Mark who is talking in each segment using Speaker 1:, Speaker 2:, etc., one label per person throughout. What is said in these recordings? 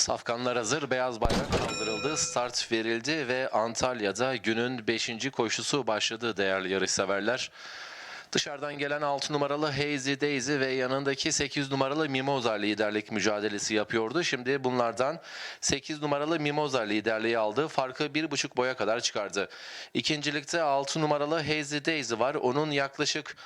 Speaker 1: Safkanlar hazır, beyaz bayrak kaldırıldı, start verildi ve Antalya'da günün 5. koşusu başladı değerli yarışseverler. Dışarıdan gelen 6 numaralı Hazy Daisy ve yanındaki 8 numaralı Mimosa liderlik mücadelesi yapıyordu. Şimdi bunlardan 8 numaralı Mimosa liderliği aldı. Farkı 1,5 boya kadar çıkardı. İkincilikte 6 numaralı Hazy Daisy var. Onun yaklaşık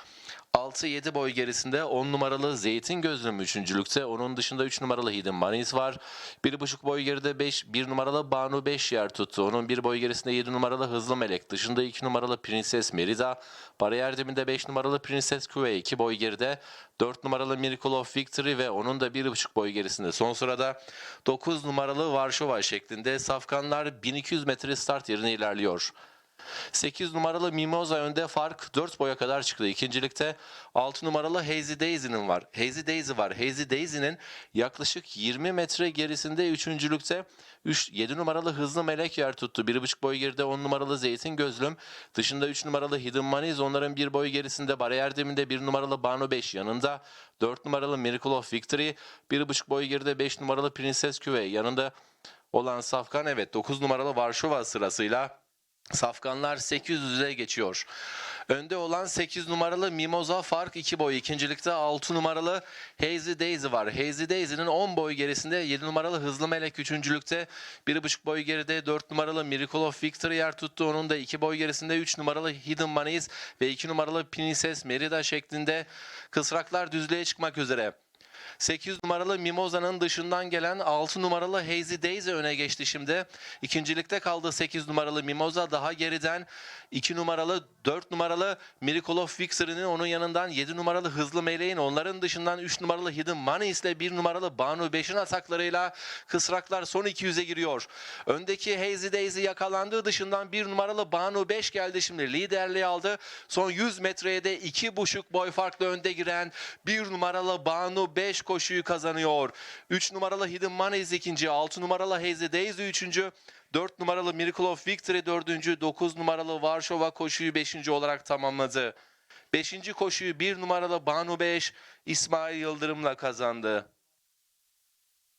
Speaker 1: 6-7 boy gerisinde 10 numaralı Zeytin Gözlüm üçüncülükte. Onun dışında 3 numaralı Hidden Manis var. 1,5 boy geride 5, 1 numaralı Banu 5 yer tuttu. Onun 1 boy gerisinde 7 numaralı Hızlı Melek. Dışında 2 numaralı Prenses Merida. Bariyer dibinde 5 numaralı Prenses Küve 2 boy geride. 4 numaralı Miracle of Victory ve onun da 1,5 boy gerisinde. Son sırada 9 numaralı Varşova şeklinde safkanlar 1200 metre start yerine ilerliyor. 8 numaralı Mimosa önde fark 4 boya kadar çıktı. İkincilikte 6 numaralı Hazy Daisy'nin var. Hazy Daisy var. Hazy Daisy'nin yaklaşık 20 metre gerisinde üçüncülükte 3, 7 numaralı Hızlı Melek yer tuttu. 1,5 boy geride 10 numaralı Zeytin Gözlüm. Dışında 3 numaralı Hidden Maniz. Onların 1 boy gerisinde bariyer dibinde 1 numaralı Banu 5 yanında. 4 numaralı Miracle of Victory. 1,5 boy geride 5 numaralı Prenses Küve yanında olan Safkan evet 9 numaralı Varşova sırasıyla Safkanlar 800'e geçiyor. Önde olan 8 numaralı Mimosa fark 2 boy. İkincilikte 6 numaralı Hazy Daisy var. Hazy Daisy'nin 10 boy gerisinde 7 numaralı Hızlı Melek üçüncülükte. 1,5 boy geride 4 numaralı Miracle of Victory yer tuttu. Onun da 2 boy gerisinde 3 numaralı Hidden Manis ve 2 numaralı Prenses Merida şeklinde kısraklar düzlüğe çıkmak üzere. 8 numaralı Mimosa'nın dışından gelen 6 numaralı Hazy Daisy öne geçti şimdi. İkincilikte kaldı 8 numaralı Mimosa. Daha geriden 2 numaralı 4 numaralı Miracle of Victory'nin onun yanından 7 numaralı Hızlı Meleğin onların dışından 3 numaralı Hidden Money ile 1 numaralı Banu 5'in ataklarıyla kısraklar son 200'e giriyor. Öndeki Hazy Daisy yakalandığı dışından 1 numaralı Banu 5 geldi şimdi liderliği aldı. Son 100 metreye de 2,5 boy farklı önde giren 1 numaralı Banu 5 koşuyu kazanıyor. 3 numaralı Hidden Maneys ikinci, 6 numaralı Hazy Daisy üçüncü, 4 numaralı Miracle of Victory dördüncü, 9 numaralı Varşova koşuyu 5. olarak tamamladı. 5. koşuyu 1 numaralı Banu 5 İsmail Yıldırım'la kazandı.